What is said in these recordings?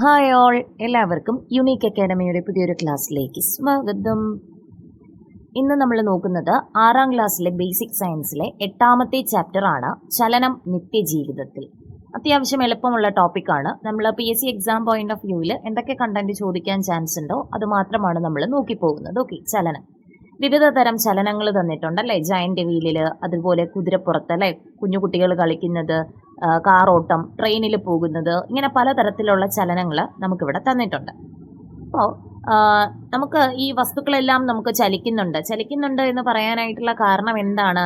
Hi all എല്ലാവർക്കും unique അക്കാഡമിയുടെ പുതിയൊരു ക്ലാസ്സിലേക്ക് സ്വാഗതം. ഇന്ന് നമ്മൾ നോക്കുന്നത് ആറാം ക്ലാസ്സിലെ ബേസിക് സയൻസിലെ എട്ടാമത്തെ ചാപ്റ്റർ ആണ്. ചലനം നിത്യജീവിതത്തിൽ. അത്യാവശ്യം എളുപ്പമുള്ള ടോപ്പിക്കാണ് നമ്മൾ P S C exam point of വ്യൂവിൽ എന്തൊക്കെ കണ്ടന്റ് ചോദിക്കാൻ ചാൻസ് ഉണ്ടോ അത് മാത്രമാണ് നമ്മൾ നോക്കിപ്പോകുന്നത്. ഓക്കെ ചലനം. വിവിധ തരം ചലനങ്ങൾ തന്നിട്ടുണ്ട് അല്ലേ? ജയന്റ് വീലിൽ അതുപോലെ കുതിരപ്പുറത്ത് അല്ലേ? കുഞ്ഞു കുട്ടികൾ കളിക്കുന്നത് കാറോട്ടം ട്രെയിനിൽ പോകുന്നത് ഇങ്ങനെ പലതരത്തിലുള്ള ചലനങ്ങൾ നമുക്കിവിടെ തന്നിട്ടുണ്ട്. അപ്പോൾ നമുക്ക് ഈ വസ്തുക്കളെല്ലാം നമുക്ക് ചലിക്കുന്നുണ്ട്. ചലിക്കുന്നുണ്ട് എന്ന് പറയാനായിട്ടുള്ള കാരണം എന്താണ്?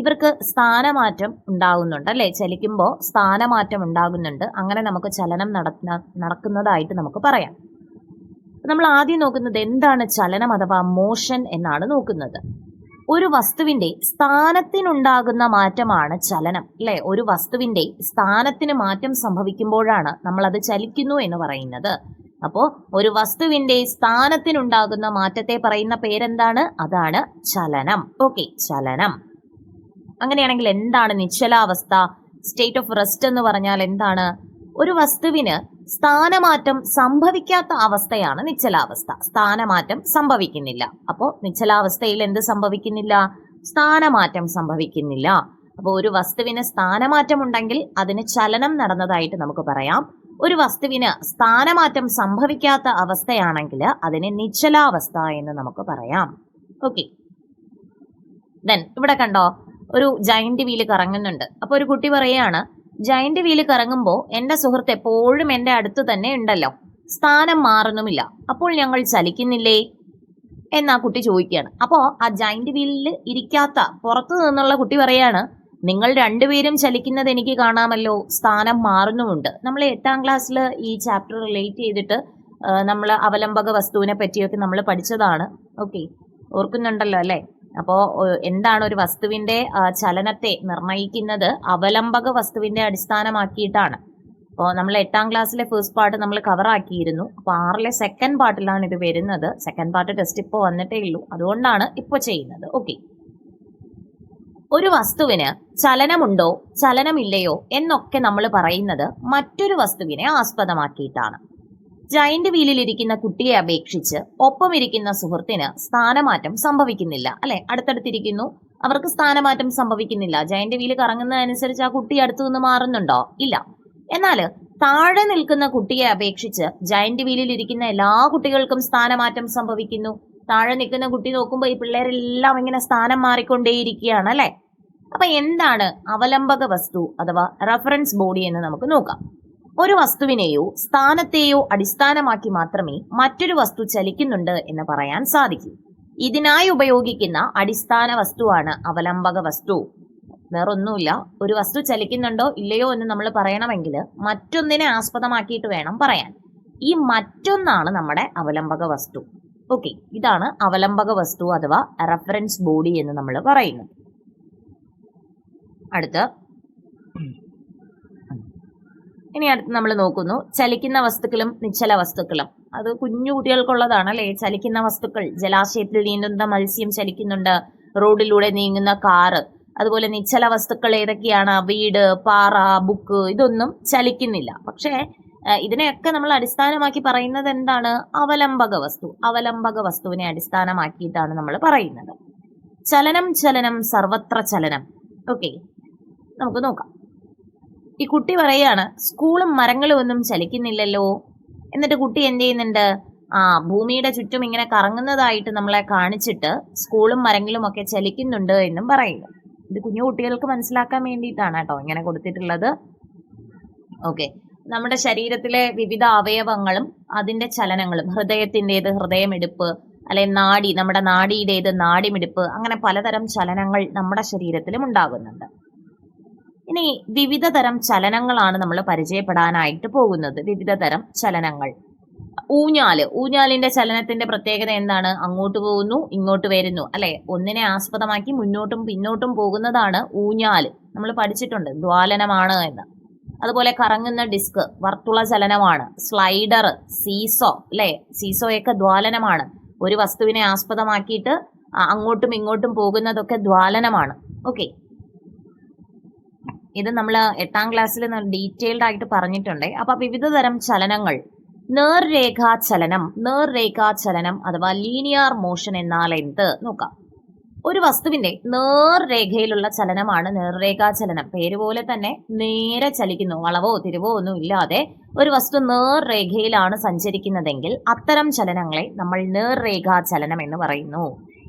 ഇവർക്ക് സ്ഥാനമാറ്റം ഉണ്ടാകുന്നുണ്ട് അല്ലേ? ചലിക്കുമ്പോൾ സ്ഥാനമാറ്റം ഉണ്ടാകുന്നുണ്ട്. അങ്ങനെ നമുക്ക് ചലനം നടത്തുന്ന നടക്കുന്നതായിട്ട് നമുക്ക് പറയാം. നമ്മൾ ആദ്യം നോക്കുന്നത് എന്താണ് ചലനം അഥവാ മോഷൻ എന്നാണ് നോക്കുന്നത്. ഒരു വസ്തുവിന്റെ സ്ഥാനത്തിനുണ്ടാകുന്ന മാറ്റമാണ് ചലനം അല്ലെ? ഒരു വസ്തുവിന്റെ സ്ഥാനത്തിന് മാറ്റം സംഭവിക്കുമ്പോഴാണ് നമ്മൾ അത് ചലിക്കുന്നു എന്ന് പറയുന്നത്. അപ്പോ ഒരു വസ്തുവിന്റെ സ്ഥാനത്തിനുണ്ടാകുന്ന മാറ്റത്തെ പറയുന്ന പേരെന്താണ്? അതാണ് ചലനം. ഓക്കെ ചലനം. അങ്ങനെയാണെങ്കിൽ എന്താണ് നിശ്ചലാവസ്ഥ? സ്റ്റേറ്റ് ഓഫ് റെസ്റ്റ് എന്ന് പറഞ്ഞാൽ എന്താണ്? ഒരു വസ്തുവിന് സ്ഥാനമാറ്റം സംഭവിക്കാത്ത അവസ്ഥയാണ് നിശ്ചലാവസ്ഥ. സ്ഥാനമാറ്റം സംഭവിക്കുന്നില്ല. അപ്പോൾ നിശ്ചലാവസ്ഥയിൽ എന്ത് സംഭവിക്കുന്നില്ല? സ്ഥാനമാറ്റം സംഭവിക്കുന്നില്ല. അപ്പോൾ ഒരു വസ്തുവിന് സ്ഥാനമാറ്റം ഉണ്ടെങ്കിൽ അതിന് ചലനം നടന്നതായിട്ട് നമുക്ക് പറയാം. ഒരു വസ്തുവിന് സ്ഥാനമാറ്റം സംഭവിക്കാത്ത അവസ്ഥയാണെങ്കിൽ അതിനെ നിശ്ചലാവസ്ഥ എന്ന് നമുക്ക് പറയാം. ഓക്കെ. ദെൻ ഇവിടെ കണ്ടോ? ഒരു ജൈന്റ് വീൽ കറങ്ങുന്നുണ്ട്. അപ്പോൾ ഒരു കുട്ടി പറയാണ് ജൈന്റ് വീൽ കറങ്ങുമ്പോൾ എന്റെ സുഹൃത്ത് എപ്പോഴും എന്റെ അടുത്ത് തന്നെ ഉണ്ടല്ലോ. സ്ഥാനം മാറണമില്ല. അപ്പോൾ ഞങ്ങൾ ചലിക്കുന്നില്ലേ? എന്നാ കുട്ടി ചോദിക്കുകയാണ്. അപ്പോൾ ആ ജയന്റ് വീലിൽ ഇരിക്കാത്ത പുറത്തു നിന്നുള്ള കുട്ടി പറയാണ് നിങ്ങൾ രണ്ടുപേരും ചലിക്കുന്നത് എനിക്ക് കാണാമല്ലോ. സ്ഥാനം മാറുന്നുമുണ്ട്. നമ്മൾ എട്ടാം ക്ലാസ്സിൽ ഈ ചാപ്റ്റർ റിലേറ്റ് ചെയ്തിട്ട് നമ്മൾ അവലംബക വസ്തുവിനെ പറ്റിയൊക്കെ നമ്മൾ പഠിച്ചതാണ്. ഓക്കെ ഓർക്കുന്നുണ്ടല്ലോ അല്ലേ? അപ്പോൾ എന്താണ് ഒരു വസ്തുവിന്റെ ചലനത്തെ നിർണയിക്കുന്നത്? അവലംബക വസ്തുവിന്റെ അടിസ്ഥാനമാക്കിയിട്ടാണ്. അപ്പോൾ നമ്മൾ എട്ടാം ക്ലാസ്സിലെ ഫസ്റ്റ് പാർട്ട് നമ്മൾ കവർ ആക്കിയിരുന്നു. അപ്പോൾ ആറിലെ സെക്കൻഡ് പാർട്ടിലാണ് ഇത് വരുന്നത്. സെക്കൻഡ് പാർട്ട് ടെസ്റ്റ് ഇപ്പോൾ വന്നിട്ടേ ഉള്ളൂ. അതുകൊണ്ടാണ് ഇപ്പോൾ ചെയ്യുന്നത്. ഓക്കെ ഒരു വസ്തുവിന് ചലനമുണ്ടോ ചലനമില്ലയോ എന്നൊക്കെ നമ്മൾ പറയുന്നത് മറ്റൊരു വസ്തുവിനെ ആസ്പദമാക്കിയിട്ടാണ്. ജൈന്റ് വീലിലിരിക്കുന്ന കുട്ടിയെ അപേക്ഷിച്ച് ഒപ്പം ഇരിക്കുന്ന സുഹൃത്തിന് സ്ഥാനമാറ്റം സംഭവിക്കുന്നില്ല. അല്ലെ? അടുത്തടുത്തിരിക്കുന്നു. അവർക്ക് സ്ഥാനമാറ്റം സംഭവിക്കുന്നില്ല. ജയന്റ് വീൽ കറങ്ങുന്നതനുസരിച്ച് ആ കുട്ടി അടുത്തു നിന്ന് മാറുന്നുണ്ടോ? ഇല്ല. എന്നാൽ താഴെ നിൽക്കുന്ന കുട്ടിയെ അപേക്ഷിച്ച് ജയന്റ് വീലിൽ ഇരിക്കുന്ന എല്ലാ കുട്ടികൾക്കും സ്ഥാനമാറ്റം സംഭവിക്കുന്നു. താഴെ നിൽക്കുന്ന കുട്ടി നോക്കുമ്പോൾ ഈ പിള്ളേരെല്ലാം ഇങ്ങനെ സ്ഥാനം മാറിക്കൊണ്ടേയിരിക്കുകയാണ് അല്ലെ? അപ്പൊ എന്താണ് അവലംബക വസ്തു അഥവാ റഫറൻസ് ബോഡി എന്ന് നമുക്ക് നോക്കാം. ഒരു വസ്തുവിനെയോ സ്ഥാനത്തെയോ അടിസ്ഥാനമാക്കി മാത്രമേ മറ്റൊരു വസ്തു ചലിക്കുന്നുണ്ട് എന്ന് പറയാൻ സാധിക്കൂ. ഇതിനായി ഉപയോഗിക്കുന്ന അടിസ്ഥാന വസ്തുവാണ് അവലംബക വസ്തു. വേറൊന്നുമില്ല. ഒരു വസ്തു ചലിക്കുന്നുണ്ടോ ഇല്ലയോ എന്ന് നമ്മൾ പറയണമെങ്കിൽ മറ്റൊന്നിനെ ആസ്പദമാക്കിയിട്ട് വേണം പറയാൻ. ഈ മറ്റൊന്നാണ് നമ്മുടെ അവലംബക വസ്തു. ഓക്കെ ഇതാണ് അവലംബക വസ്തു അഥവാ റെഫറൻസ് ബോഡി എന്ന് നമ്മൾ പറയുന്നത്. അടുത്ത. ഇനി അടുത്ത് നമ്മൾ നോക്കുന്നു. ചലിക്കുന്ന വസ്തുക്കളും നിശ്ചല വസ്തുക്കളും. അത് കുഞ്ഞു കുട്ടികൾക്കുള്ളതാണ് അല്ലേ ചലിക്കുന്ന വസ്തുക്കൾ. ജലാശയത്തിൽ നീന്തുന്ന മത്സ്യം ചലിക്കുന്നുണ്ട്. റോഡിലൂടെ നീങ്ങുന്ന കാറ്. അതുപോലെ നിശ്ചല വസ്തുക്കൾ ഏതൊക്കെയാണ്? വീട് പാറ ബുക്ക് ഇതൊന്നും ചലിക്കുന്നില്ല. പക്ഷേ ഇതിനെയൊക്കെ നമ്മൾ അടിസ്ഥാനമാക്കി പറയുന്നത് എന്താണ്? അവലംബക വസ്തു. അവലംബക വസ്തുവിനെ അടിസ്ഥാനമാക്കിയിട്ടാണ് നമ്മൾ പറയുന്നത്. ചലനം ചലനം സർവത്ര ചലനം. ഓക്കെ. നമുക്ക് നോക്കാം. ഈ കുട്ടി പറയാണ് സ്കൂളും മരങ്ങളും ഒന്നും ചലിക്കുന്നില്ലല്ലോ. എന്നിട്ട് കുട്ടി എന്ത് ചെയ്യുന്നുണ്ട്? ആ ഭൂമിയുടെ ചുറ്റും ഇങ്ങനെ കറങ്ങുന്നതായിട്ട് നമ്മളെ കാണിച്ചിട്ട് സ്കൂളും മരങ്ങളും ഒക്കെ ചലിക്കുന്നുണ്ട് എന്നും പറയുന്നു. ഇത് കുഞ്ഞു കുട്ടികൾക്ക് മനസ്സിലാക്കാൻ വേണ്ടിയിട്ടാണ് കേട്ടോ ഇങ്ങനെ കൊടുത്തിട്ടുള്ളത്. ഓക്കെ. നമ്മുടെ ശരീരത്തിലെ വിവിധ അവയവങ്ങളും അതിന്റെ ചലനങ്ങളും ഹൃദയത്തിന്റെത് ഹൃദയമെടുപ്പ് അല്ലെ നാഡി നമ്മുടെ നാഡിയുടേത് നാഡിമിടിപ്പ് അങ്ങനെ പലതരം ചലനങ്ങൾ നമ്മുടെ ശരീരത്തിലും ഉണ്ടാകുന്നുണ്ട്. ഇനി വിവിധ തരം ചലനങ്ങളാണ് നമ്മൾ പരിചയപ്പെടാനായിട്ട് പോകുന്നത്. വിവിധ തരം ചലനങ്ങൾ. ഊഞ്ഞാൽ. ഊഞ്ഞാലിന്റെ ചലനത്തിന്റെ പ്രത്യേകത എന്താണ്? അങ്ങോട്ട് പോകുന്നു ഇങ്ങോട്ട് വരുന്നു. അല്ലെ? ഒന്നിനെ ആസ്പദമാക്കി മുന്നോട്ടും പിന്നോട്ടും പോകുന്നതാണ് ഊഞ്ഞാൽ. നമ്മൾ പഠിച്ചിട്ടുണ്ട്. ദ്വാലനമാണ് എന്ന്. അതുപോലെ കറങ്ങുന്ന ഡിസ്ക് വർത്തുള ചലനമാണ്. സ്ലൈഡർ സീസോ അല്ലെ? സീസോയൊക്കെ ദ്വാലനമാണ്. ഒരു വസ്തുവിനെ ആസ്പദമാക്കിയിട്ട് അങ്ങോട്ടും ഇങ്ങോട്ടും പോകുന്നതൊക്കെ ദ്വാലനമാണ്. ഓക്കെ. ഇത് നമ്മൾ എട്ടാം ക്ലാസ്സിൽ ഡീറ്റെയിൽഡ് ആയിട്ട് പറഞ്ഞിട്ടുണ്ട്. അപ്പൊ വിവിധ തരം ചലനങ്ങൾ. നേർരേഖാചലനം നേർരേഖാചലനം അഥവാ ലീനിയർ മോഷൻ എന്നാൽ എന്ത്? നോക്കാം. ഒരു വസ്തുവിന്റെ നേർരേഖയിലുള്ള ചലനമാണ് നേർരേഖാചലനം പേര് പോലെ തന്നെ നേരെ ചലിക്കുന്നു വളവോ തിരിവോ ഒന്നും ഇല്ലാതെ ഒരു വസ്തു നേർരേഖയിലാണ് സഞ്ചരിക്കുന്നതെങ്കിൽ അത്തരം ചലനങ്ങളെ നമ്മൾ നേർരേഖാചലനം എന്ന് പറയുന്നു.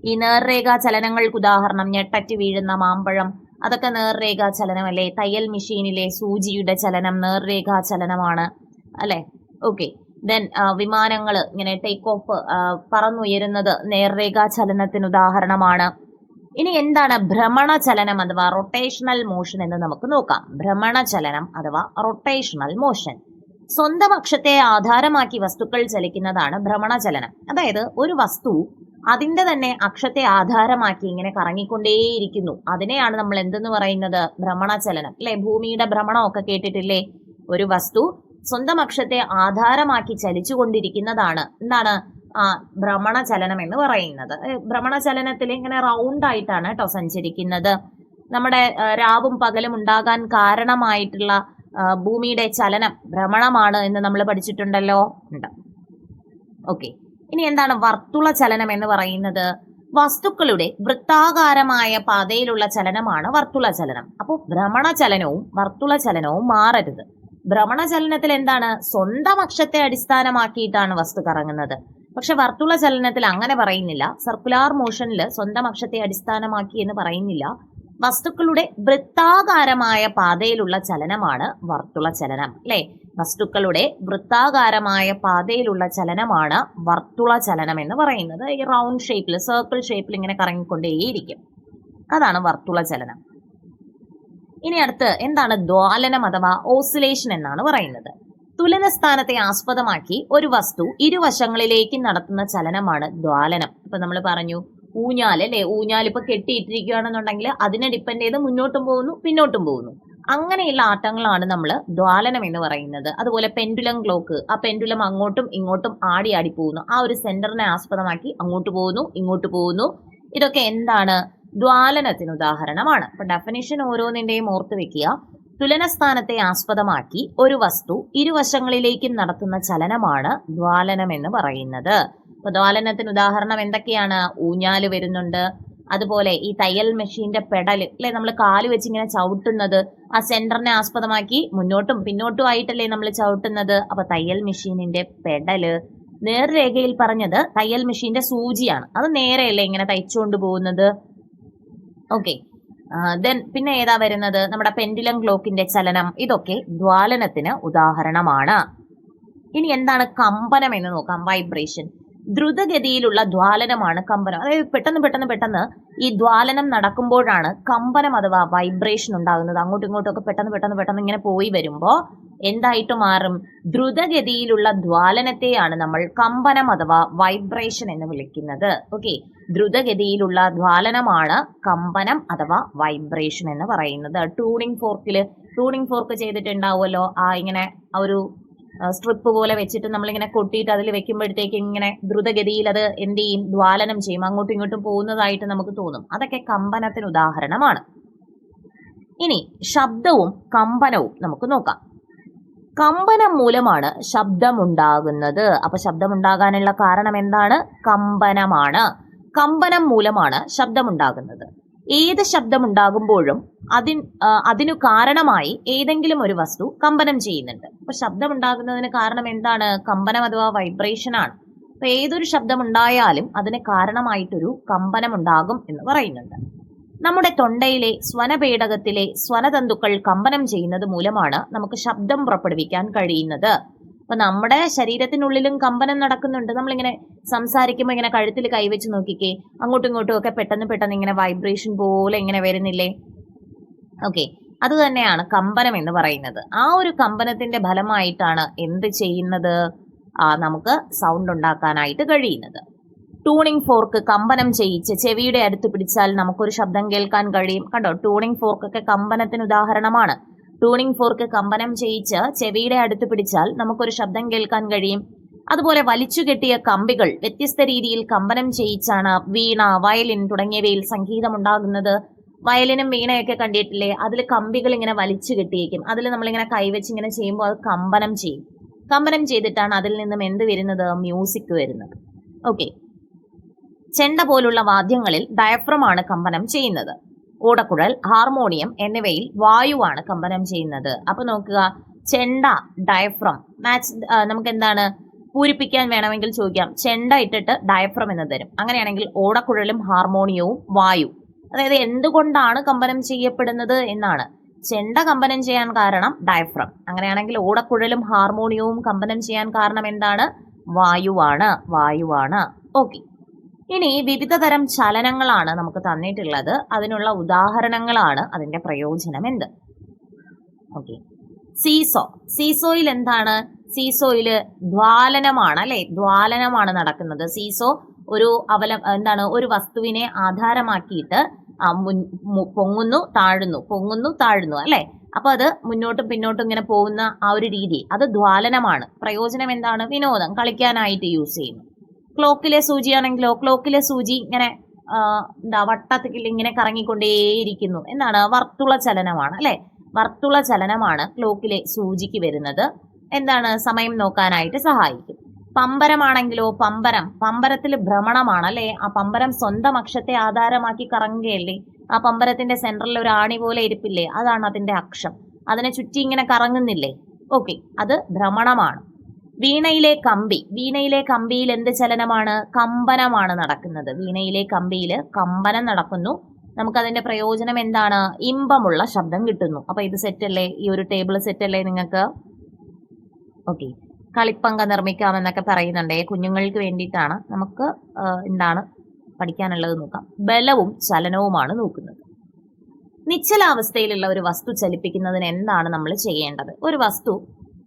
ഈ നേർരേഖാ ചലനങ്ങൾക്ക് ഉദാഹരണം ഞെട്ടറ്റ് വീഴുന്ന മാമ്പഴം അതൊക്കെ നേർരേഖാ ചലനമല്ലേ തയ്യൽ മെഷീനിലെ സൂചിയുടെ ചലനം നേർരേഖാ ചലനമാണ് അല്ലെ? ഓക്കെ ദെൻ വിമാനങ്ങൾ ഇങ്ങനെ ടേക്ക് ഓഫ് പറന്നുയരുന്നത് നേർരേഖാ ചലനത്തിന് ഉദാഹരണമാണ്. ഇനി എന്താണ് ഭ്രമണ ചലനം അഥവാ റൊട്ടേഷണൽ മോഷൻ എന്ന് നമുക്ക് നോക്കാം. ഭ്രമണ ചലനം അഥവാ റൊട്ടേഷണൽ മോഷൻ സ്വന്തം അക്ഷത്തെ ആധാരമാക്കി വസ്തുക്കൾ ചലിക്കുന്നതാണ് ഭ്രമണ ചലനം അതായത് ഒരു വസ്തു അതിന്റെ തന്നെ അക്ഷത്തെ ആധാരമാക്കി ഇങ്ങനെ കറങ്ങിക്കൊണ്ടേയിരിക്കുന്നു. അതിനെയാണ് നമ്മൾ എന്തെന്ന് പറയുന്നത്? ഭ്രമണ ചലനം അല്ലെ? ഭൂമിയുടെ ഭ്രമണമൊക്കെ കേട്ടിട്ടില്ലേ? ഒരു വസ്തു സ്വന്തം അക്ഷത്തെ ആധാരമാക്കി ചലിച്ചുകൊണ്ടിരിക്കുന്നതാണ്. എന്താണ്? ആ ഭ്രമണ ചലനം എന്ന് പറയുന്നത്. ഏ, ഭ്രമണ ചലനത്തിൽ ഇങ്ങനെ റൗണ്ട് ആയിട്ടാണ് കേട്ടോ സഞ്ചരിക്കുന്നത്. നമ്മുടെ രാവും പകലും ഉണ്ടാകാൻ കാരണമായിട്ടുള്ള ഭൂമിയുടെ ചലനം ഭ്രമണമാണ് എന്ന് നമ്മൾ പഠിച്ചിട്ടുണ്ടല്ലോ. ഉണ്ട്. ഓക്കെ. ഇനി എന്താണ് വർത്തുള ചലനം എന്ന് പറയുന്നത്? വസ്തുക്കളുടെ വൃത്താകാരമായ പാതയിലുള്ള ചലനമാണ് വർത്തുള ചലനം. അപ്പോൾ ഭ്രമണ ചലനവും വർത്തുള ചലനവും മാറരുത്. ഭ്രമണ ചലനത്തിൽ എന്താണ്? സ്വന്തം അക്ഷത്തെ അടിസ്ഥാനമാക്കിയിട്ടാണ് വസ്തു കറങ്ങുന്നത്. പക്ഷെ വർത്തുള ചലനത്തിൽ അങ്ങനെ പറയുന്നില്ല. സർക്കുലാർ മോഷനിൽ സ്വന്തം അക്ഷത്തെ അടിസ്ഥാനമാക്കി എന്ന് പറയുന്നില്ല. വസ്തുക്കളുടെ വൃത്താകാരമായ പാതയിലുള്ള ചലനമാണ് വർത്തുള ചലനം അല്ലെ? വസ്തുക്കളുടെ വൃത്താകാരമായ പാതയിലുള്ള ചലനമാണ് വർത്തുള ചലനം എന്ന് പറയുന്നത്. ഈ റൗണ്ട് ഷേപ്പിൽ സർക്കിൾ ഷേപ്പിൽ ഇങ്ങനെ കറങ്ങിക്കൊണ്ടേയിരിക്കും. അതാണ് വർത്തുള ചലനം. ഇനി അടുത്ത് എന്താണ് ദ്വാലനം അഥവാ ഓസിലേഷൻ എന്നാണ് പറയുന്നത്. തുലന സ്ഥാനത്തെ ആസ്പദമാക്കി ഒരു വസ്തു ഇരുവശങ്ങളിലേക്ക് നടത്തുന്ന ചലനമാണ് ദ്വാലനം. ഇപ്പൊ നമ്മൾ പറഞ്ഞു ഊഞ്ഞാൽ അല്ലെ? ഊഞ്ഞാൽ ഇപ്പൊ കെട്ടിയിട്ടിരിക്കുകയാണെന്നുണ്ടെങ്കിൽ അതിനെ ഡിപ്പെൻഡ് ചെയ്ത് മുന്നോട്ടും പോകുന്നു പിന്നോട്ടും പോകുന്നു. അങ്ങനെയുള്ള ആട്ടങ്ങളാണ് നമ്മൾ ദ്വാലനം എന്ന് പറയുന്നത്. അതുപോലെ പെൻഡുലം ക്ലോക്ക് ആ പെൻഡുലം അങ്ങോട്ടും ഇങ്ങോട്ടും ആടി ആടി പോകുന്നു. ആ ഒരു സെന്ററിനെ ആസ്പദമാക്കി അങ്ങോട്ട് പോകുന്നു ഇങ്ങോട്ട് പോകുന്നു. ഇതൊക്കെ എന്താണ്? ദ്വാലനത്തിന് ഉദാഹരണമാണ്. അപ്പൊ ഡെഫിനിഷൻ ഓരോന്നിന്റെയും ഓർത്ത് വെക്കുക. തുലനസ്ഥാനത്തെ ആസ്പദമാക്കി ഒരു വസ്തു ഇരുവശങ്ങളിലേക്കും നടത്തുന്ന ചലനമാണ് ദ്വാലനം എന്ന് പറയുന്നത്. ദ്വാലനത്തിന് ഉദാഹരണം എന്തൊക്കെയാണ്? ഊഞ്ഞാൽ വരുന്നുണ്ട്. അതുപോലെ ഈ തയ്യൽ മെഷീന്റെ പെടൽ അല്ലെ? നമ്മൾ കാൽ വെച്ച് ഇങ്ങനെ ചവിട്ടുന്നത് ആ സെന്ററിനെ ആസ്പദമാക്കി മുന്നോട്ടും പിന്നോട്ടും ആയിട്ടല്ലേ നമ്മൾ ചവിട്ടുന്നത്. അപ്പൊ തയ്യൽ മെഷീനിന്റെ പെടൽ. നേർരേഖയിൽ പറഞ്ഞത് തയ്യൽ മെഷീന്റെ സൂചിയാണ്. അത് നേരെയല്ലേ ഇങ്ങനെ തയ്ച്ചുകൊണ്ട് പോകുന്നത്? ഓക്കെ. ദെൻ പിന്നെ ഏതാ വരുന്നത്? നമ്മുടെ പെൻഡുലം ക്ലോക്കിന്റെ ചലനം. ഇതൊക്കെ ദ്വാലനത്തിന് ഉദാഹരണമാണ്. ഇനി എന്താണ് കമ്പനം എന്ന് നോക്കാം വൈബ്രേഷൻ. ദ്രുതഗതിയിലുള്ള ദ്വാലനമാണ് കമ്പനം. അതായത് പെട്ടെന്ന് പെട്ടെന്ന് പെട്ടെന്ന് ഈ ദ്വാലനം നടക്കുമ്പോഴാണ് കമ്പനം അഥവാ വൈബ്രേഷൻ ഉണ്ടാകുന്നത്. അങ്ങോട്ടും ഇങ്ങോട്ടും ഒക്കെ പെട്ടെന്ന് പെട്ടെന്ന് പെട്ടെന്ന് ഇങ്ങനെ പോയി വരുമ്പോൾ എന്തായിട്ട് മാറും? ദ്രുതഗതിയിലുള്ള ദ്വാലനത്തെയാണ് നമ്മൾ കമ്പനം അഥവാ വൈബ്രേഷൻ എന്ന് വിളിക്കുന്നത്. ഓക്കെ ദ്രുതഗതിയിലുള്ള ദ്വാലനമാണ് കമ്പനം അഥവാ വൈബ്രേഷൻ എന്ന് പറയുന്നത്. ട്യൂണിംഗ് ഫോർക്കിൽ ട്യൂണിംഗ് ഫോർക്ക് ചെയ്തിട്ടുണ്ടാവുമല്ലോ? ആ ഇങ്ങനെ ഒരു സ്ട്രിപ്പ് പോലെ വെച്ചിട്ട് നമ്മളിങ്ങനെ കൊട്ടിയിട്ട് അതിൽ വെക്കുമ്പോഴത്തേക്ക് ഇങ്ങനെ ദ്രുതഗതിയിൽ അത് എന്ത് ചെയ്യും? ദ്വാലനം ചെയ്യും. അങ്ങോട്ടും ഇങ്ങോട്ടും പോകുന്നതായിട്ട് നമുക്ക് തോന്നും. അതൊക്കെ കമ്പനത്തിന് ഉദാഹരണമാണ്. ഇനി ശബ്ദവും കമ്പനവും നമുക്ക് നോക്കാം. കമ്പനം മൂലമാണ് ശബ്ദമുണ്ടാകുന്നത്. അപ്പൊ ശബ്ദമുണ്ടാകാനുള്ള കാരണം എന്താണ്? കമ്പനമാണ്. കമ്പനം മൂലമാണ് ശബ്ദമുണ്ടാകുന്നത്. ഏത് ശബ്ദമുണ്ടാകുമ്പോഴും അതിൻ അതിനു കാരണമായി ഏതെങ്കിലും ഒരു വസ്തു കമ്പനം ചെയ്യുന്നുണ്ട്. അപ്പൊ ശബ്ദമുണ്ടാകുന്നതിന് കാരണം എന്താണ്? കമ്പനം അഥവാ വൈബ്രേഷൻ ആണ്. അപ്പൊ ഏതൊരു ശബ്ദം ഉണ്ടായാലും അതിന് കാരണമായിട്ടൊരു കമ്പനം ഉണ്ടാകും എന്ന് പറയുന്നുണ്ട്. നമ്മുടെ തൊണ്ടയിലെ സ്വനപേടകത്തിലെ സ്വനതന്തുക്കൾ കമ്പനം ചെയ്യുന്നത് മൂലമാണ് നമുക്ക് ശബ്ദം പുറപ്പെടുവിക്കാൻ കഴിയുന്നത്. അപ്പൊ നമ്മുടെ ശരീരത്തിനുള്ളിലും കമ്പനം നടക്കുന്നുണ്ട്. നമ്മളിങ്ങനെ സംസാരിക്കുമ്പോൾ ഇങ്ങനെ കഴുത്തിൽ കൈവച്ച് നോക്കിക്കേ. അങ്ങോട്ടും ഇങ്ങോട്ടും ഒക്കെ പെട്ടെന്ന് പെട്ടെന്ന് ഇങ്ങനെ വൈബ്രേഷൻ പോലെ ഇങ്ങനെ വരുന്നില്ലേ? ഓക്കെ അത് തന്നെയാണ് കമ്പനം എന്ന് പറയുന്നത്. ആ ഒരു കമ്പനത്തിന്റെ ഫലമായിട്ടാണ് എന്ത് ചെയ്യുന്നത്? നമുക്ക് സൗണ്ട് ഉണ്ടാക്കാനായിട്ട് കഴിയുന്നത്. ട്യൂണിംഗ് ഫോർക്ക് കമ്പനം ചെയ്യിച്ച് ചെവിയുടെ അടുത്ത് പിടിച്ചാൽ നമുക്കൊരു ശബ്ദം കേൾക്കാൻ കഴിയും. കണ്ടോ? ട്യൂണിംഗ് ഫോർക്കൊക്കെ കമ്പനത്തിന് ഉദാഹരണമാണ്. ട്യൂണിംഗ് ഫോർക്ക് കമ്പനം ചെയ്യിച്ച് ചെവിയുടെ അടുത്ത് പിടിച്ചാൽ നമുക്കൊരു ശബ്ദം കേൾക്കാൻ കഴിയും. അതുപോലെ വലിച്ചു കെട്ടിയ കമ്പികൾ വ്യത്യസ്ത രീതിയിൽ കമ്പനം ചെയ്യിച്ചാണ് വീണ വയലിൻ തുടങ്ങിയവയിൽ സംഗീതമുണ്ടാകുന്നത്. വയലിനും വീണയൊക്കെ കണ്ടിട്ടില്ലേ? അതിൽ കമ്പികൾ ഇങ്ങനെ വലിച്ചു കെട്ടിയേക്കും. അതിൽ നമ്മളിങ്ങനെ കൈവച്ച് ഇങ്ങനെ ചെയ്യുമ്പോൾ അത് കമ്പനം ചെയ്യും. കമ്പനം ചെയ്തിട്ടാണ് അതിൽ നിന്നും എന്ത് വരുന്നത്? മ്യൂസിക് വരുന്നത്. ഓക്കെ. ചെണ്ട പോലുള്ള വാദ്യങ്ങളിൽ ഡയഫ്രമാണ് കമ്പനം ചെയ്യുന്നത്. ഓടക്കുഴൽ ഹാർമോണിയം എന്നിവയിൽ വായുവാണ് കമ്പനം ചെയ്യുന്നത്. അപ്പൊ നോക്കുക ചെണ്ട ഡയഫ്രം മാച്ച് നമുക്ക് എന്താണ് പൂരിപ്പിക്കാൻ വേണമെങ്കിൽ ചോദിക്കാം. ചെണ്ട ഇട്ടിട്ട് ഡയഫ്രം എന്ന് തരും. അങ്ങനെയാണെങ്കിൽ ഓടക്കുഴലും ഹാർമോണിയവും വായു. അതായത് എന്തുകൊണ്ടാണ് കമ്പനം ചെയ്യപ്പെടുന്നത് എന്നാണ്. ചെണ്ട കമ്പനം ചെയ്യാൻ കാരണം ഡയഫ്രം അങ്ങനെയാണെങ്കിൽ ഓടക്കുഴലും ഹാർമോണിയവും കമ്പനം ചെയ്യാൻ കാരണം എന്താണ്? വായുവാണ്. വായുവാണ്. ഓക്കെ. ഇനി വിവിധ തരം ചലനങ്ങളാണ് നമുക്ക് തന്നിട്ടുള്ളത്. അതിനുള്ള ഉദാഹരണങ്ങളാണ് അതിന്റെ പ്രയോജനം എന്ത്? Okay seesaw. സീസോയിൽ എന്താണ്? സീസോയിൽ ദ്വാലനമാണ് അല്ലെ? ദ്വാലനമാണ് നടക്കുന്നത്. സീസോ ഒരു അവല എന്താണ്? ഒരു വസ്തുവിനെ ആധാരമാക്കിയിട്ട് പൊങ്ങുന്നു താഴുന്നു. പൊങ്ങുന്നു താഴുന്നു അല്ലെ? അപ്പൊ അത് മുന്നോട്ടും പിന്നോട്ടും ഇങ്ങനെ പോകുന്ന ആ ഒരു രീതി. അത് ദ്വാലനമാണ്. പ്രയോജനം എന്താണ്? വിനോദം. കളിക്കാനായിട്ട് യൂസ് ചെയ്യുന്നു. ക്ലോക്കിലെ സൂചിയാണെങ്കിലോ ക്ലോക്കിലെ സൂചി ഇങ്ങനെ എന്താ വട്ടത്തിൽ ഇങ്ങനെ കറങ്ങിക്കൊണ്ടേയിരിക്കുന്നു. എന്താണ്? വർത്തുള ചലനമാണ് അല്ലെ? വർത്തുള ചലനമാണ് ക്ലോക്കിലെ സൂചിക്ക് വരുന്നത്. എന്താണ്? സമയം നോക്കാനായിട്ട് സഹായിക്കും. പമ്പരമാണെങ്കിലോ പമ്പരം പമ്പരത്തിൽ ഭ്രമണമാണ് അല്ലെ? ആ പമ്പരം സ്വന്തം അക്ഷത്തെ ആധാരമാക്കി കറങ്ങുകയല്ലേ? ആ പമ്പരത്തിന്റെ സെന്ററിൽ ഒരു ആണി പോലെ ഇരിപ്പില്ലേ? അതാണ് അതിന്റെ അക്ഷം. അതിനെ ചുറ്റി ഇങ്ങനെ കറങ്ങുന്നില്ലേ? ഓക്കെ അത് ഭ്രമണമാണ്. വീണയിലെ കമ്പി. വീണയിലെ കമ്പിയിൽ എന്ത് ചലനമാണ്? കമ്പനമാണ് നടക്കുന്നത്. വീണയിലെ കമ്പിയിൽ കമ്പനം നടക്കുന്നു. നമുക്കതിന്റെ പ്രയോജനം എന്താണ്? ഇമ്പമുള്ള ശബ്ദം കിട്ടുന്നു. അപ്പൊ ഇത് സെറ്റല്ലേ? ഈ ഒരു ടേബിൾ സെറ്റല്ലേ നിങ്ങൾക്ക്? ഓക്കെ. കളിപ്പങ്ക നിർമ്മിക്കാമെന്നൊക്കെ പറയുന്നുണ്ടേ. കുഞ്ഞുങ്ങൾക്ക് വേണ്ടിയിട്ടാണ്. നമുക്ക് എന്താണ് പഠിക്കാനുള്ളത് നോക്കാം. ബലവും ചലനവുമാണ് നോക്കുന്നത്. നിശ്ചലാവസ്ഥയിലുള്ള ഒരു വസ്തു ചലിപ്പിക്കുന്നതിന് എന്താണ് നമ്മൾ ചെയ്യേണ്ടത്? ഒരു വസ്തു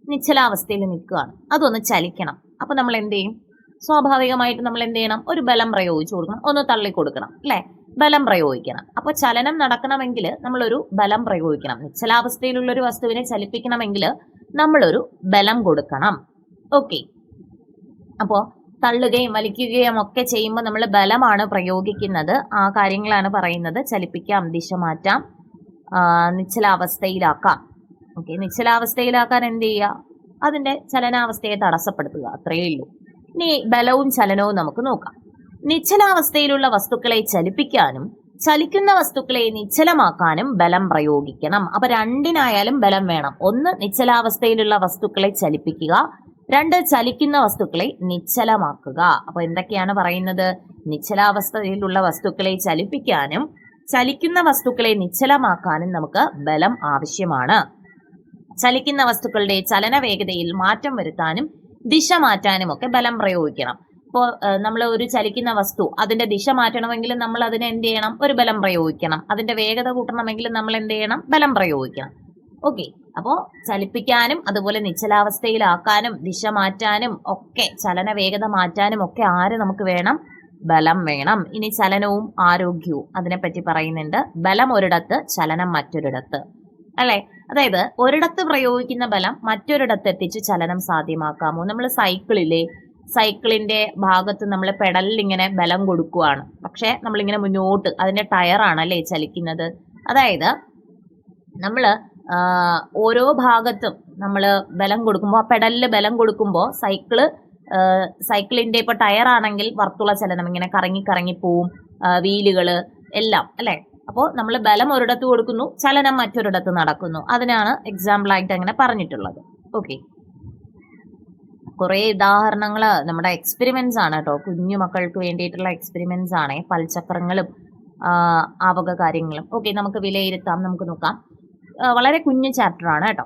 നിശ്ചലാവസ്ഥയിൽ നിൽക്കുകയാണ്. അതൊന്ന് ചലിക്കണം. അപ്പൊ നമ്മൾ എന്ത് ചെയ്യും? സ്വാഭാവികമായിട്ട് നമ്മൾ എന്ത് ചെയ്യണം? ഒരു ബലം പ്രയോഗിച്ചു കൊടുക്കണം. ഒന്ന് തള്ളി കൊടുക്കണം അല്ലെ? ബലം പ്രയോഗിക്കണം. അപ്പോൾ ചലനം നടക്കണമെങ്കിൽ നമ്മളൊരു ബലം പ്രയോഗിക്കണം. നിശ്ചലാവസ്ഥയിലുള്ള ഒരു വസ്തുവിനെ ചലിപ്പിക്കണമെങ്കിൽ നമ്മളൊരു ബലം കൊടുക്കണം. ഓക്കെ. അപ്പോൾ തള്ളുകയും വലിക്കുകയും ഒക്കെ ചെയ്യുമ്പോൾ നമ്മൾ ബലമാണ് പ്രയോഗിക്കുന്നത്. ആ കാര്യങ്ങളാണ് പറയുന്നത്. ചലിപ്പിക്കാം ദിശ മാറ്റാം. നിശ്ചലാവസ്ഥയിലാക്കാം. ഓക്കെ നിശ്ചലാവസ്ഥയിലാക്കാൻ എന്ത് ചെയ്യുക അതിന്റെ ചലനാവസ്ഥയെ തടസ്സപ്പെടുത്തുക. അത്രയേ ഉള്ളൂ. ഇനി ബലവും ചലനവും നമുക്ക് നോക്കാം. നിശ്ചലാവസ്ഥയിലുള്ള വസ്തുക്കളെ ചലിപ്പിക്കാനും ചലിക്കുന്ന വസ്തുക്കളെ നിശ്ചലമാക്കാനും ബലം പ്രയോഗിക്കണം. അപ്പൊ രണ്ടിനായാലും ബലം വേണം. ഒന്ന് നിശ്ചലാവസ്ഥയിലുള്ള വസ്തുക്കളെ ചലിപ്പിക്കുക. രണ്ട് ചലിക്കുന്ന വസ്തുക്കളെ നിശ്ചലമാക്കുക. അപ്പൊ എന്തൊക്കെയാണ് പറയുന്നത്? നിശ്ചലാവസ്ഥയിലുള്ള വസ്തുക്കളെ ചലിപ്പിക്കാനും ചലിക്കുന്ന വസ്തുക്കളെ നിശ്ചലമാക്കാനും നമുക്ക് ബലം ആവശ്യമാണ്. ചലിക്കുന്ന വസ്തുക്കളുടെ ചലന വേഗതയിൽ മാറ്റം വരുത്താനും ദിശ മാറ്റാനും ഒക്കെ ബലം പ്രയോഗിക്കണം. ഇപ്പോൾ നമ്മൾ ഒരു ചലിക്കുന്ന വസ്തു അതിന്റെ ദിശ മാറ്റണമെങ്കിൽ നമ്മൾ അതിനെ എന്ത് ചെയ്യണം? ഒരു ബലം പ്രയോഗിക്കണം. അതിന്റെ വേഗത കൂട്ടണമെങ്കിൽ നമ്മൾ എന്ത് ചെയ്യണം? ബലം പ്രയോഗിക്കണം. ഓക്കെ. അപ്പോൾ ചലിപ്പിക്കാനും അതുപോലെ നിശ്ചലാവസ്ഥയിലാക്കാനും ദിശ മാറ്റാനും ഒക്കെ ചലന വേഗത മാറ്റാനും ഒക്കെ ആര് നമുക്ക് വേണം? ബലം വേണം. ഇനി ചലനവും ആരോഗ്യവും അതിനെപ്പറ്റി പറയുന്നുണ്ട്. ബലം ഒരിടത്ത് ചലനം മറ്റൊരിടത്ത്. അല്ലെ? അതായത് ഒരിടത്ത് പ്രയോഗിക്കുന്ന ബലം മറ്റൊരിടത്ത് എത്തിച്ച് ചലനം സാധ്യമാക്കാമോ? നമ്മൾ സൈക്കിളിലെ സൈക്കിളിന്റെ ഭാഗത്ത് നമ്മൾ പെഡലിൽ ഇങ്ങനെ ബലം കൊടുക്കുകയാണ് പക്ഷെ നമ്മളിങ്ങനെ മുന്നോട്ട് അതിന്റെ ടയറാണ് അല്ലേ ചലിക്കുന്നത്? അതായത് നമ്മൾ ഓരോ ഭാഗത്തും നമ്മൾ ബലം കൊടുക്കുമ്പോൾ ആ പെഡലിൽ ബലം കൊടുക്കുമ്പോൾ സൈക്കിൾ സൈക്കിളിന്റെ ഇപ്പൊ ടയറാണെങ്കിൽ വർത്തുള ചലനം ഇങ്ങനെ കറങ്ങി കറങ്ങി പോവും. വീലുകൾ എല്ലാം അല്ലെ? അപ്പോൾ നമ്മൾ ബലം ഒരിടത്ത് കൊടുക്കുന്നു ചലനം മറ്റൊരിടത്ത് നടക്കുന്നു. അതിനാണ് എക്സാമ്പിൾ ആയിട്ട് അങ്ങനെ പറഞ്ഞിട്ടുള്ളത്. ഓക്കെ കുറേ ഉദാഹരണങ്ങൾ നമ്മുടെ എക്സ്പെരിമെന്റ്സ് ആണ് കേട്ടോ. കുഞ്ഞു മക്കൾക്ക് വേണ്ടിയിട്ടുള്ള എക്സ്പെരിമെന്റ്സ് ആണ്. പൽചക്രങ്ങളും ആ, ആ വക കാര്യങ്ങളും. ഓക്കെ നമുക്ക് വിലയിരുത്താം. നമുക്ക് നോക്കാം. വളരെ കുഞ്ഞു ചാപ്റ്റർ ആണ് കേട്ടോ.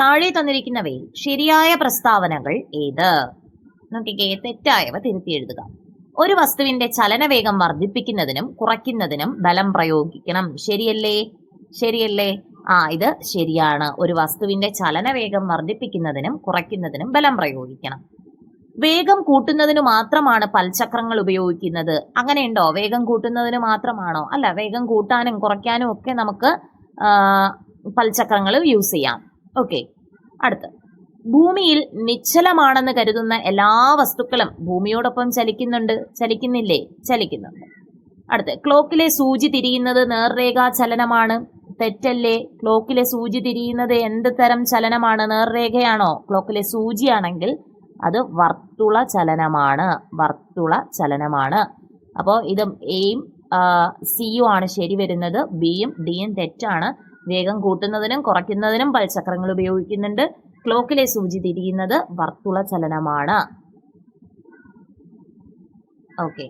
താഴെ തന്നിരിക്കുന്നവയിൽ ശരിയായ പ്രസ്താവനകൾ ഏത്? നോക്കിക്കേ തെറ്റായവ തിരുത്തി എഴുതുക. ഒരു വസ്തുവിന്റെ ചലനവേഗം വർദ്ധിപ്പിക്കുന്നതിനും കുറയ്ക്കുന്നതിനും ബലം പ്രയോഗിക്കണം. ശരിയല്ലേ? ശരിയല്ലേ? ആ ഇത് ശരിയാണ്. ഒരു വസ്തുവിന്റെ ചലനവേഗം വർദ്ധിപ്പിക്കുന്നതിനും കുറയ്ക്കുന്നതിനും ബലം പ്രയോഗിക്കണം. വേഗം കൂട്ടുന്നതിന് മാത്രമാണ് പൽചക്രങ്ങൾ ഉപയോഗിക്കുന്നത്. അങ്ങനെയുണ്ടോ? വേഗം കൂട്ടുന്നതിന് മാത്രമാണോ? അല്ല വേഗം കൂട്ടാനും കുറയ്ക്കാനും ഒക്കെ നമുക്ക് പൽചക്രങ്ങൾ യൂസ് ചെയ്യാം. ഓക്കെ. അടുത്ത്. ഭൂമിയിൽ നിശ്ചലമാണെന്ന് കരുതുന്ന എല്ലാ വസ്തുക്കളും ഭൂമിയോടൊപ്പം ചലിക്കുന്നുണ്ട് ചലിക്കുന്നില്ലേ? ചലിക്കുന്നുണ്ട്. അടുത്ത് ക്ലോക്കിലെ സൂചി തിരിയുന്നത് നേർരേഖാ ചലനമാണ്. തെറ്റല്ലേ? ക്ലോക്കിലെ സൂചി തിരിയുന്നത് എന്ത് തരം ചലനമാണ്? നേർരേഖയാണോ? ക്ലോക്കിലെ സൂചിയാണെങ്കിൽ അത് വർത്തുള ചലനമാണ്. വർത്തുള ചലനമാണ്. അപ്പോൾ ഇത് എയും സിയും ആണ് ശരി വരുന്നത്. ബിയും ഡിയും തെറ്റാണ്. വേഗം കൂട്ടുന്നതിനും കുറയ്ക്കുന്നതിനും പൽചക്രങ്ങൾ ഉപയോഗിക്കുന്നുണ്ട്. ക്ലോക്കിലെ സൂചി തിരിയുന്നത് വർത്തുള ചലനമാണ്. ഓക്കെ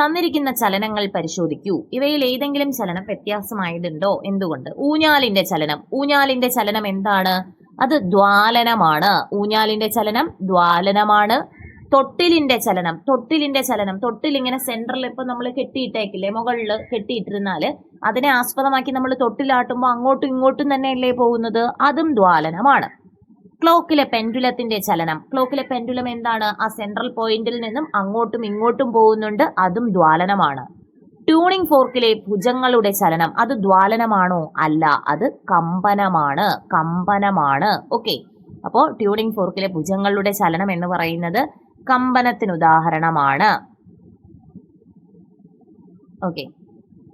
തന്നിരിക്കുന്ന ചലനങ്ങൾ പരിശോധിക്കൂ. ഇവയിൽ ഏതെങ്കിലും ചലനം വ്യത്യാസമായതുണ്ടോ എന്തുകൊണ്ട്? ഊഞ്ഞാലിന്റെ ചലനം. ഊഞ്ഞാലിന്റെ ചലനം എന്താണ്? അത് ദ്വാലനമാണ്. ഊഞ്ഞാലിന്റെ ചലനം ദ്വാലനമാണ്. തൊട്ടിലിന്റെ ചലനം തൊട്ടിലിന്റെ ചലനം. തൊട്ടിൽ ഇങ്ങനെ സെന്ററിൽ ഇപ്പൊ നമ്മൾ കെട്ടിയിട്ടേക്കില്ലേ? മുകളിൽ കെട്ടിയിട്ടിരുന്നാൽ അതിനെ ആസ്പദമാക്കി നമ്മൾ തൊട്ടിലാട്ടുമ്പോൾ അങ്ങോട്ടും ഇങ്ങോട്ടും തന്നെയല്ലേ പോകുന്നത്? അതും ദ്വാലനമാണ്. ക്ലോക്കിലെ പെൻഡുലത്തിന്റെ ചലനം. ക്ലോക്കിലെ പെൻഡുലം എന്താണ്? ആ സെൻട്രൽ പോയിന്റിൽ നിന്നും അങ്ങോട്ടും ഇങ്ങോട്ടും പോകുന്നുണ്ട്. അതും ദ്വാലനമാണ്. ട്യൂണിംഗ് ഫോർക്കിലെ ഭുജങ്ങളുടെ ചലനം. അത് ദ്വാലനമാണോ? അല്ല. അത് കമ്പനമാണ്. കമ്പനമാണ്. ഓക്കെ അപ്പോൾ ട്യൂണിംഗ് ഫോർക്കിലെ ഭുജങ്ങളുടെ ചലനം എന്ന് പറയുന്നത് ഉദാഹരണമാണ് ഓക്കെ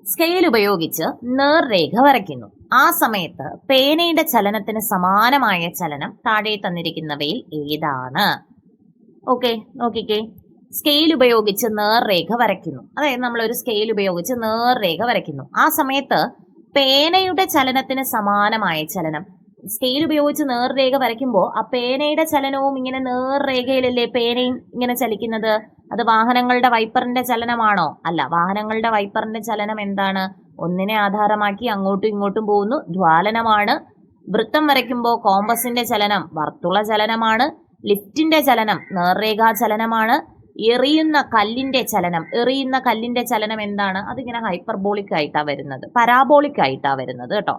സ്കെയിൽ ഉപയോഗിച്ച് നേർരേഖ വരയ്ക്കുന്നു. ആ സമയത്ത് പേനയുടെ ചലനത്തിന് സമാനമായ ചലനം താഴെ തന്നിരിക്കുന്നവയിൽ ഏതാണ്? ഓക്കെ നോക്കിക്കേ. സ്കെയിൽ ഉപയോഗിച്ച് നേർരേഖ വരയ്ക്കുന്നു. അതായത് നമ്മൾ ഒരു സ്കെയിൽ ഉപയോഗിച്ച് നേർരേഖ വരയ്ക്കുന്നു. ആ സമയത്ത് പേനയുടെ ചലനത്തിന് സമാനമായ ചലനം സ്കെയിൽ ഉപയോഗിച്ച് നേർരേഖ വരയ്ക്കുമ്പോൾ ആ പേനയുടെ ചലനവും ഇങ്ങനെ നേർരേഖയിലല്ലേ പേനയും ഇങ്ങനെ ചലിക്കുന്നത്? അത് വാഹനങ്ങളുടെ വൈപ്പറിന്റെ ചലനമാണോ? അല്ല വാഹനങ്ങളുടെ വൈപ്പറിന്റെ ചലനം എന്താണ്? ഒന്നിനെ ആധാരമാക്കി അങ്ങോട്ടും ഇങ്ങോട്ടും പോകുന്നു. ജ്വാലനമാണ് വൃത്തം വരയ്ക്കുമ്പോൾ കോമ്പസിന്റെ ചലനം വർത്തുള ചലനമാണ്. ലിഫ്റ്റിന്റെ ചലനം നേർരേഖാ ചലനമാണ്. എറിയുന്ന കല്ലിന്റെ ചലനം എറിയുന്ന കല്ലിന്റെ ചലനം എന്താണ്? അതിങ്ങനെ ഹൈപ്പർബോളിക് ആയിട്ടാണ് വരുന്നത്. പരാബോളിക് ആയിട്ടാണ് വരുന്നത് കേട്ടോ.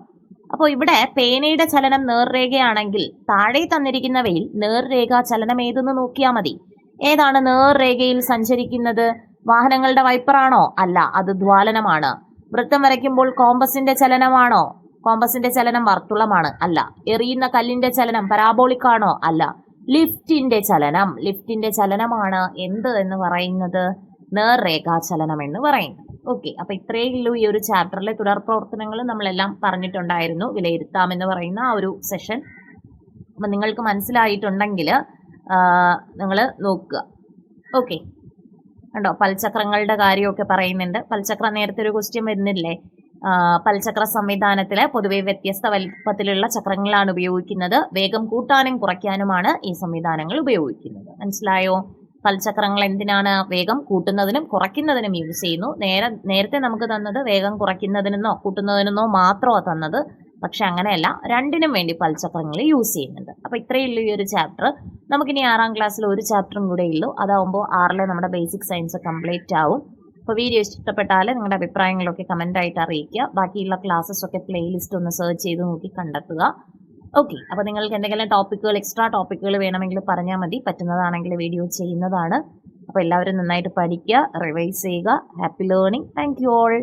അപ്പോൾ ഇവിടെ പേനയുടെ ചലനം നേർരേഖയാണെങ്കിൽ താഴെ തന്നിരിക്കുന്നവയിൽ നേർരേഖ ചലനം ഏതെന്ന് നോക്കിയാൽ മതി. ഏതാണ് നേർരേഖയിൽ സഞ്ചരിക്കുന്നത്? വാഹനങ്ങളുടെ വൈപ്പറാണോ അല്ല അത് ദ്വാലനമാണ്. വൃത്തം വരയ്ക്കുമ്പോൾ കോമ്പസിന്റെ ചലനമാണോ? കോമ്പസിന്റെ ചലനം വർത്തുളമാണ്. അല്ല എറിയുന്ന കല്ലിന്റെ ചലനം പരാബോളിക് ആണോ? അല്ല ലിഫ്റ്റിന്റെ ചലനം. ലിഫ്റ്റിന്റെ ചലനമാണ് എന്ത് എന്ന് പറയുന്നത്? നേർരേഖാ ചലനം എന്ന് പറയുന്നത്. ഓക്കെ അപ്പൊ ഇത്രയേ ഉള്ളൂ ഈ ഒരു ചാപ്റ്ററിലെ തുടർ പ്രവർത്തനങ്ങൾ നമ്മളെല്ലാം പറഞ്ഞിട്ടുണ്ടായിരുന്നു. വിലയിരുത്താമെന്ന് പറയുന്ന ആ ഒരു സെഷൻ അപ്പം നിങ്ങൾക്ക് മനസ്സിലായിട്ടുണ്ടെങ്കിൽ നിങ്ങൾ നോക്കുക. ഓക്കെ കണ്ടോ? പൽചക്രങ്ങളുടെ കാര്യമൊക്കെ പറയുന്നുണ്ട്. പൽചക്ര നേരത്തെ ഒരു ക്വസ്റ്റ്യൻ വരുന്നില്ലേ? പൽചക്ര സംവിധാനത്തിൽ പൊതുവെ വ്യത്യസ്ത വലിപ്പത്തിലുള്ള ചക്രങ്ങളാണ് ഉപയോഗിക്കുന്നത്. വേഗം കൂട്ടാനും കുറയ്ക്കാനുമാണ് ഈ സംവിധാനങ്ങൾ ഉപയോഗിക്കുന്നത്. മനസ്സിലായോ? പൽചക്രങ്ങൾ എന്തിനാണ് വേഗം കൂട്ടുന്നതിനും കുറയ്ക്കുന്നതിനും യൂസ് ചെയ്യുന്നു. നേരെ നേരത്തെ നമുക്ക് തന്നത് വേഗം കുറയ്ക്കുന്നതിനെന്നോ കൂട്ടുന്നതിനെന്നോ മാത്രമാണ് തന്നത്. പക്ഷെ അങ്ങനെയല്ല രണ്ടിനും വേണ്ടി പൽചക്രങ്ങൾ യൂസ് ചെയ്യുന്നുണ്ട്. അപ്പോൾ ഇത്രയേ ഉള്ളൂ ഈ ഒരു ചാപ്റ്റർ നമുക്കിനി ആറാം ക്ലാസ്സിൽ ഒരു ചാപ്റ്ററും കൂടെ ഉള്ളൂ. അതാവുമ്പോൾ ആറിലെ നമ്മുടെ ബേസിക് സയൻസ് കംപ്ലീറ്റ് ആവും. അപ്പോൾ വീഡിയോ ഇഷ്ടപ്പെട്ടാൽ നിങ്ങളുടെ അഭിപ്രായങ്ങളൊക്കെ കമന്റായിട്ട് അറിയിക്കുക. ബാക്കിയുള്ള ക്ലാസ്സസ് ഒക്കെ പ്ലേലിസ്റ്റ് ഒന്ന് സെർച്ച് ചെയ്ത് നോക്കി കണ്ടെത്തുക. ഓക്കെ അപ്പോൾ നിങ്ങൾക്ക് എന്തെങ്കിലും ടോപ്പിക്കുകൾ എക്സ്ട്രാ ടോപ്പിക്കുകൾ വേണമെങ്കിൽ പറഞ്ഞാൽ മതി. പറ്റുന്നതാണെങ്കിൽ വീഡിയോ ചെയ്യുന്നതാണ്. അപ്പോൾ എല്ലാവരും നന്നായിട്ട് പഠിക്കുക റിവൈസ് ചെയ്യുക. Happy learning thank you all